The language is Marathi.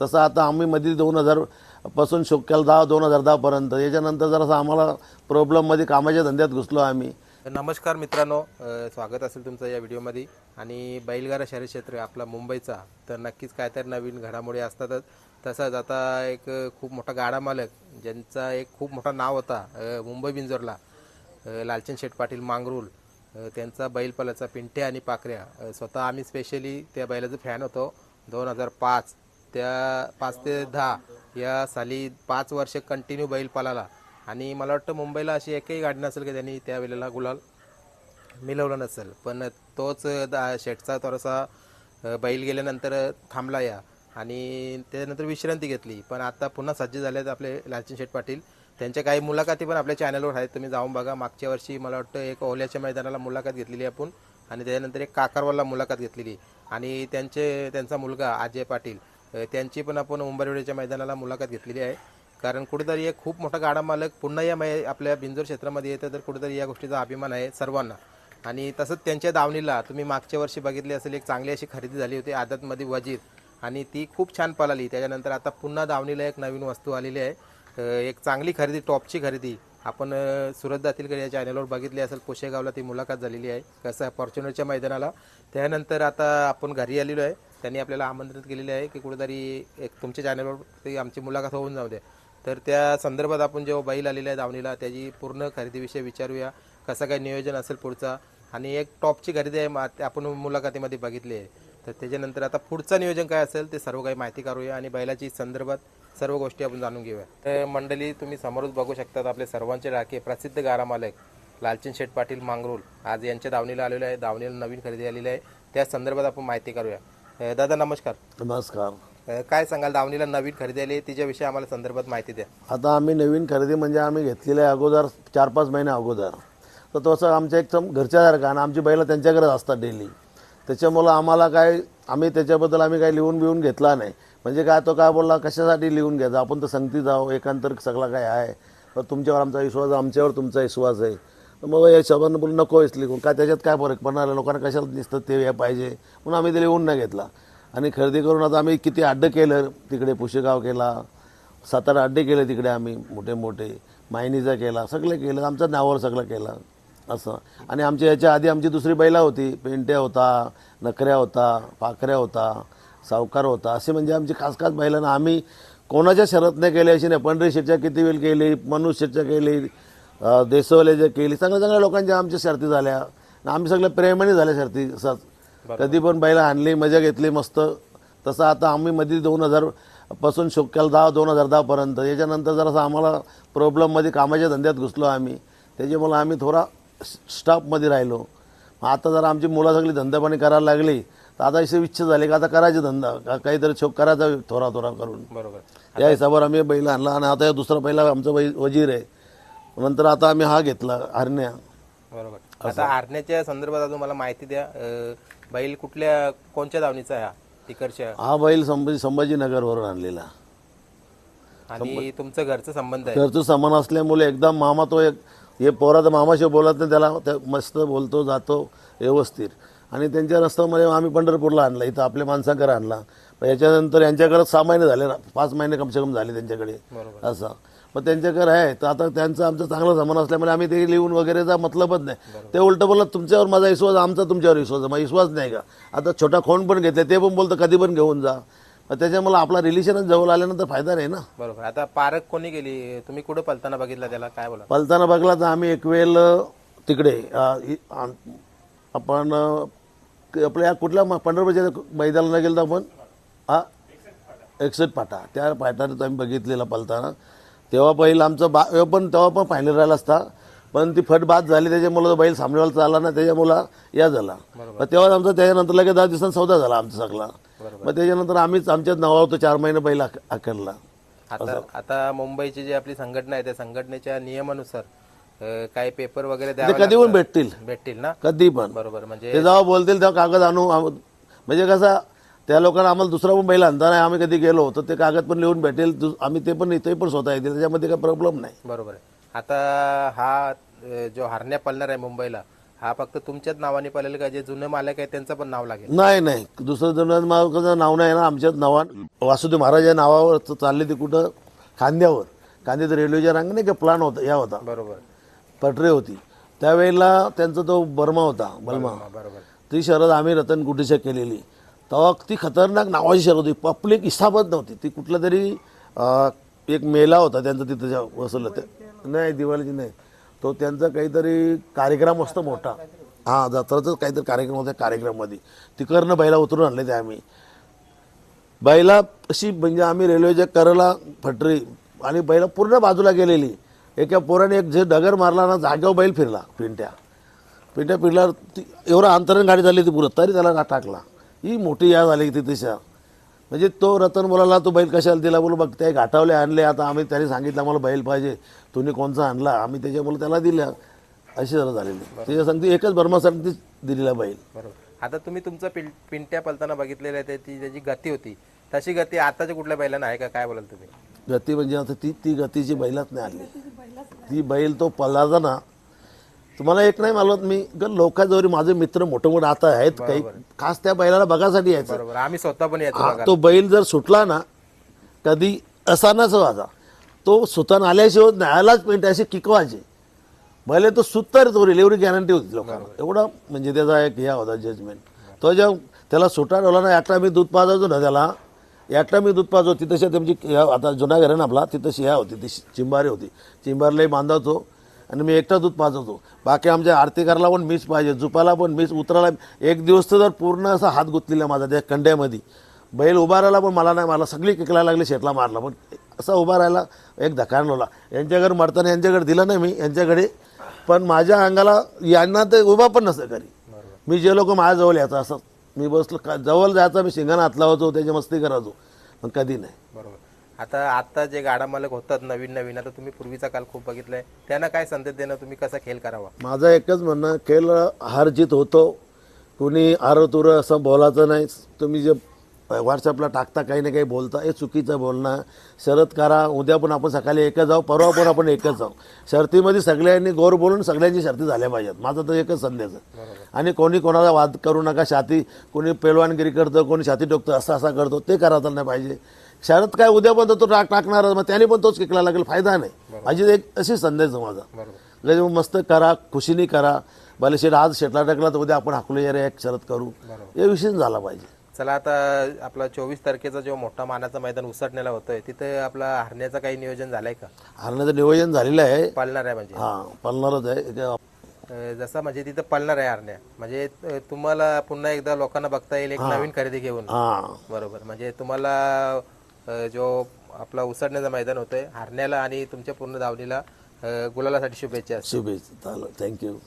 तसं आता आम्ही मध्ये दोन हजारपासून शोक केला दहा दोन हजार दहापर्यंत याच्यानंतर जरासं आम्हाला प्रॉब्लेममध्ये कामाच्या धंद्यात घुसलो आम्ही. नमस्कार मित्रांनो स्वागत असेल तुमचं या व्हिडिओमध्ये. आणि बैलगाडा शहरी क्षेत्र आपला मुंबईचा. तर नक्कीच काहीतरी नवीन घडामोडी असतातच. तसंच आता एक खूप मोठा गाडा मालक ज्यांचा एक खूप मोठा नाव होता मुंबई बिंजोरला लालचंद शेठ पाटील मांगरूल. त्यांचा बैलपालाचा पिंट्या आणि पाकऱ्या स्वतः आम्ही स्पेशली त्या बैलाचं फॅन होतो दोन हजार पाच. त्या पाच ते दहा या साली पाच वर्ष कंटिन्यू बैल पालाला. आणि मला वाटतं मुंबईला अशी एकही गाडी नसेल की त्यांनी त्या वेळेला गुलाल मिळवलं नसेल. पण तोच दा शेटचा थोडासा बैल गेल्यानंतर थांबला या. आणि त्यानंतर विश्रांती घेतली. पण आता पुन्हा सज्ज झाले आहेत आपले लालचंद शेठ पाटील. त्यांच्या काही मुलाखती पण आपल्या चॅनलवर आहेत. तुम्ही जाऊन बघा. मागच्या वर्षी मला वाटतं एक ओल्याच्या मैदानाला मुलाखत घेतलेली आपण. आणि त्याच्यानंतर एक काकारवाला मुलाखत घेतलेली. आणि त्यांचे त्यांचा मुलगा अजय पाटील. त्यांची पण आपण उंबरवेडीच्या मैदानाला मुलाखत घेतलेली आहे. कारण कुठेतरी एक खूप मोठा गाडा मालक पुन्हा या मै आपल्या बिंजोर क्षेत्रामध्ये येतं तर कुठेतरी या गोष्टीचा अभिमान आहे सर्वांना. आणि तसंच त्यांच्या दावणीला तुम्ही मागच्या वर्षी बघितली असेल एक चांगली अशी खरेदी झाली होती आदतमध्ये वजीर. आणि ती खूप छान पळाली त्याच्यानंतर आता पुन्हा दावणीला एक नवीन वस्तू आलेली आहे. एक चांगली खरेदी टॉपची खरेदी. आपण सुरत दातीलकडे या चॅनलवर बघितली असेल पोशेगावला ती मुलाखत झालेली आहे. कसं फॉर्च्युनरच्या मैदानाला. त्यानंतर आता आपण घरी आलेलो आहे. त्यांनी आपल्याला आमंत्रित केलेले आहे की कुठेतरी एक तुमच्या चॅनलवर ती आमची मुलाखत होऊन जाऊ द्या तर त्या संदर्भात आपण जेव्हा बैल आलेला आहे दावणीला त्याची पूर्ण खरेदीविषयी विचारूया कसं काय नियोजन असेल पुढचा. आणि एक टॉपची खरेदी आहे ते आपण मुलाखतीमध्ये बघितली आहे. तर त्याच्यानंतर आता पुढचं नियोजन काय असेल ते सर्व काही माहिती करूया आणि बैलाची संदर्भात सर्व गोष्टी आपण जाणून घेऊया. तर मंडळी तुम्ही समोरच बघू शकतात आपले सर्वांचे राखे. प्रसिद्ध गारामालक लालचंद शेठ पाटील मांगरूल आज यांच्या दावणीला आलेलं आहे. दावणीला नवीन खरेदी आलेली आहे. त्या संदर्भात आपण माहिती करूया अ, दादा नमस्कार. नमस्कार. अ, काय सांगाल? दावणीला नवीन खरेदी आली आहे तिच्याविषयी आम्हाला संदर्भात माहिती द्या. आता आम्ही नवीन खरेदी म्हणजे आम्ही घेतलेलं आहे अगोदर चार पाच महिने अगोदर. तर तसं आमच्या एक सम- घरच्यासारखं आणि आमची बैलं त्यांच्याकडेच असतात डेली त्याच्यामुळं आम्हाला काय आम्ही त्याच्याबद्दल आम्ही काही लिहून बिहून घेतला नाही. म्हणजे काय तो काय बोलला कशासाठी लिहून घ्यायचा? आपण तर संगती जाऊ एकांतर सगळा काय आहे. तर तुमच्यावर आमचा विश्वास आहे, आमच्यावर तुमचा विश्वास आहे. मग या शब्दांना बोलून नको आहेस कोण काय त्याच्यात काय फरक? पडणार लोकांना कशाला दिसतं ते या पाहिजे? म्हणून आम्ही त्याला येऊन नाही घेतला. आणि खरेदी करून आता आम्ही किती अड्डे केलं? तिकडे पुशेगाव केला. सात आठ अड्डे केले तिकडे आम्ही मोठे मोठे. मायनीचा केला सगळं केलं. आमच्या नावावर सगळं केलं. असं. आणि आमच्या याच्या आधी आमची दुसरी बैला होती. पेंट्या होता नकऱ्या होता पाखऱ्या होता सावकार होता. असे म्हणजे आमची खास खास बैलांना आम्ही कोणाच्या शरत नाही केली अशी नाही. पंढरी शेटच्या किती वेळ केली? मनुष्य शेटच्या केली? अं, देसवलेच्या केली चांगल्या चांगल्या लोकांच्या आमच्या शर्ती झाल्या. आम्ही सगळ्या प्रेमाने झाल्या शर्ती असंच कधी पण बैला आणली मजा घेतली मस्त. तसं आता आम्ही मध्ये दोन हजारपासून शोक केला दहा दोन हजार दहापर्यंत याच्यानंतर जरासं आम्हाला प्रॉब्लेममध्ये कामाच्या धंद्यात घुसलो आम्ही. त्याच्यामुळं आम्ही थोडा स्टाफमध्ये राहिलो. मग आता जरा आमची मुलं सगळी धंदापाणी करायला लागली. तर आता अशी इच्छा झाली का आता करायचे धंदा. काहीतरी शोक करायचा थोडा थोडा करून. बरोबर. या हिसाबावर आम्ही बैल आणला आणि आता दुसरा पहिला आमचा बै वजीर आहे. नंतर आता आम्ही हा घेतला हरण्या. बरोबर. आता आरण्याच्या संदर्भात अजून मला माहिती द्या अ, बैल कुठल्या कोणत्या दावणीचा आहे हा? तिकडच्या? हा बैल संभाजी संभाजीनगरवरून आणलेला. आणि तुमचं घरचं संबंध आहे? घरचं समान असल्यामुळे एकदम मामा तो एक हे पोराचा मामाशी बोलत नाही त्याला त्या मस्त बोलतो जातो व्यवस्थित. आणि त्यांच्या रस्त्यामध्ये आम्ही पंढरपूरला आणला इथं आपल्या माणसाकडे आणला. याच्यानंतर यांच्याकडे सहा महिने झाले ना पाच महिने कमसे कम झाले त्यांच्याकडे. असं. मग त्यांच्याकडे आहे. तर आता त्यांचं आमचं चांगलं समान असल्यामुळे आम्ही ते लिहून वगैरेचा मतलबच नाही. ते उलटं बोलत तुमच्यावर माझा विश्वास आमचा तुमच्यावर विश्वास आहे. मग विश्वास नाही का? आता छोटा खोंड पण घेतले ते पण बोलतं कधी पण घेऊन जा. मग त्याच्यामुळे आपला रिलेशनच जवळ आल्यानंतर फायदा नाही ना. बरोबर. आता पारक कोणी गेली? तुम्ही कुठं पलताना बघितला त्याला? काय बोला? पलताना बघला तर आम्ही एक वेळ तिकडे आपण आपल्या कुठल्या पंढरपूरच्या मैदानाला गेलो तर आपण? हा? एकसठ पाटा त्या पाटाने आम्ही बघितलेला पलताना. तेव्हा पहिलं आमचं बा पण तेव्हा पण फायनल राहिला असता. पण ती फट बाद झाली त्याच्यामुळं तो बैल सामनेवाला चालला ना त्याच्यामुळं या झाला. मग तेव्हा आमचा त्याच्यानंतर लगेच दहा दिवसांनी सौदा झाला आमचा सगळा. मग त्याच्यानंतर आम्हीच आमच्याच नावावर तो चार महिने बैल आक- आकारला. आता आता मुंबईची जी आपली संघटना आहे त्या संघटनेच्या नियमानुसार काही पेपर वगैरे द्यावे कधी पण भेटतील. भेटतील ना? कधी पण. बरोबर म्हणजे ते जेव्हा बोलतील तेव्हा कागद आणू. म्हणजे कसं त्या लोकांना आम्हाला दुसरा पण बैल आणता नाही आम्ही कधी गेलो तर ते कागद पण लिहून भेटेल. दु- आम्ही ते पण इथे पण स्वतः येतील त्याच्यामध्ये काही प्रॉब्लेम नाही. बरोबर आहे. आता हा अ, जो हरण्या पळणार आहे मुंबईला हा फक्त तुमच्याच नावाने पळेल का? जे जुने मालक आहेत त्यांचं पण नाव लागेल? नाही नाही. दुसरं जण मालकाचं नाव नाही ना आमच्याच नावा वासुदेव महाराज या नावावर चालले ते कुठं? खांद्यावर. खांद्यात रेल्वेच्या रांग नाही का प्लान होता या होता. बरोबर. पटरे होती. त्यावेळेला त्यांचा तो बर्मा होता बलमा हा, बरोबर. ती शरद आम्ही रतन कुटीच्या केलेली. तेव्हा ती खतरनाक नावाची शहर होती. पब्लिक हिसाबच नव्हती. ती कुठला तरी एक मेला होता त्यांचा तिथं ज्या बसवलं ते. नाही दिवाळीची नाही. तो त्यांचा काहीतरी कार्यक्रम असतो मोठा. हां जत्राचाच काहीतरी कार्यक्रम होता कार्यक्रममध्ये. तिकडनं बैला उतरून आणले ते आम्ही. बैला अशी म्हणजे आम्ही रेल्वेच्या करला फटरी आणि बैला पूर्ण बाजूला गेलेली. एका पोराने एक जे डगर मारला ना जागेवर बैल फिरला पिंट्या. पिंट्या फिरल्यावर ती एवढं अंतरण गाडी झाली ती पुरत तरी त्याला टाकला. ही मोठी या झाली ती तिशा म्हणजे तो रतन बोलाला तो बैल कशाला दिला? बोलू बघ ते घाटावले आणले आता आम्ही त्याने सांगितलं आम्हाला बैल पाहिजे. तुम्ही कोणचा आणला? आम्ही त्याच्यामुळे त्याला दिल्या. अशी जरा झालेली. त्याच्या सांगते एकच बर्मासाठी ती दिलेला बैल. बरोबर. आता तुम्ही तुमचं पिं- पिंट्या पलताना बघितलेलं आहे ते ती त्याची गती होती. तशी गती आताच्या कुठल्या बैलांना आहे का? काय बोलाल तुम्ही? गती म्हणजे आता ती ती गतीची बैलाच नाही आली ती बैल तो पल्लाचा ना तुम्हाला एक नाही मालवत मी लोकांजवळ माझे मित्र मोठे मोठे आता आहेत काही खास त्या बैलाला बघासाठी यायचं. आम्ही स्वतः पण तो बैल जर सुटला ना कधी असा नच व्हायचा तो सुतान आल्याशिवाय न्यायालाच पेंट असे किकवायचे भले तो सुत्तर तो एवढी गॅरंटी होती लोकांना. एवढा म्हणजे त्याचा एक हे होता जजमेंट तो जेव्हा त्याला सुटा ठेवला ना एकटा मी दूध पाजायचो ना त्याला एकटा मी दूध पाजतो तिथं शेत आमची ह्या- आता जुना घर आहे ना आपला तिथं शिया होती ती चिंबारी होती. चिंबारलाही बांधायचो आणि मी एकटा दूध पाजवतो. बाकी आमच्या आरती करायला पण मीच पाहिजे झुपाला पण मीच उतरायला एक दिवस तर जर पूर्ण असा हात गुतलेला माझा त्या कंड्यामध्ये बैल उभा राहिला पण मला नाही मला सगळी किकला लागली शेटला मारला. पण असा उभा राहिला एक धकाणला यांच्याकडे मरताना यांच्याकडे दिलं नाही मी यांच्याकडे. पण माझ्या अंगाला यांना ते उभा पण नसतं घरी मी जे लोक माझ्याजवळ यायचं असं मी बसलो का जवळ जायचा मी शिंगाणा हात लावायचो त्याची मस्ती करायचो. पण कधी नाही. बरोबर. आता आता जे गाडा मालक होतात नवीन नवीन आता तुम्ही पूर्वीचा काल खूप बघितलाय त्यांना काय संदेश देणं तुम्ही कसा खेळ करावा? माझं एकच म्हणणं खेळ हार जीत होतो कोणी आरं तुरं असं बोलायचं नाही तुम्ही जे व्हॉट्सअपला टाकता काही ना काही बोलता हे चुकीचं बोलणं. शरद करा उद्या पण आपण सकाळी एकच जाऊ परवा पण आपण एकच जाऊ शर्तीमध्ये सगळ्यांनी गोर बोलून सगळ्यांची शर्ती झाल्या पाहिजेत. माझा तर एकच संदेश आहे. आणि कोणी कोणाला वाद करू नका छाती कोणी पेलवानगिरी करतं कोणी छाती टोकतं असं असा करतो ते करायचं नाही पाहिजे. शरद काय उद्या पण तो टाक टाकणार मग त्याने पण तोच किकला लागेल फायदा नाही. माझी एक अशी संदेश माझा. लय मस्त करा खुशीने करा. भले शेट आज शेटला टाकला तर उद्या आपण हाकलू रे एक शरद करू. या विषयी झाला पाहिजे. चला आता आपला चोवीस तारखेचा जो मोठा मानाचा मैदान उसटण्याला होतोय तिथे आपला हरण्याचं काही नियोजन झालंय का? हारण्याचं नियोजन झालेलं आहे. पालणार आहे म्हणजे. हा पळणारच आहे. जसं म्हणजे तिथं पळणार आहे हरण्या. म्हणजे तुम्हाला पुन्हा एकदा लोकांना बघता येईल एक नवीन खरेदी घेऊन. बरोबर. म्हणजे तुम्हाला जो आपला उसडण्याचं मैदान होतंय हरण्याला आणि तुमच्या पूर्ण धावणीला गुलालासाठी शुभेच्छा शुभेच्छा. थँक्यू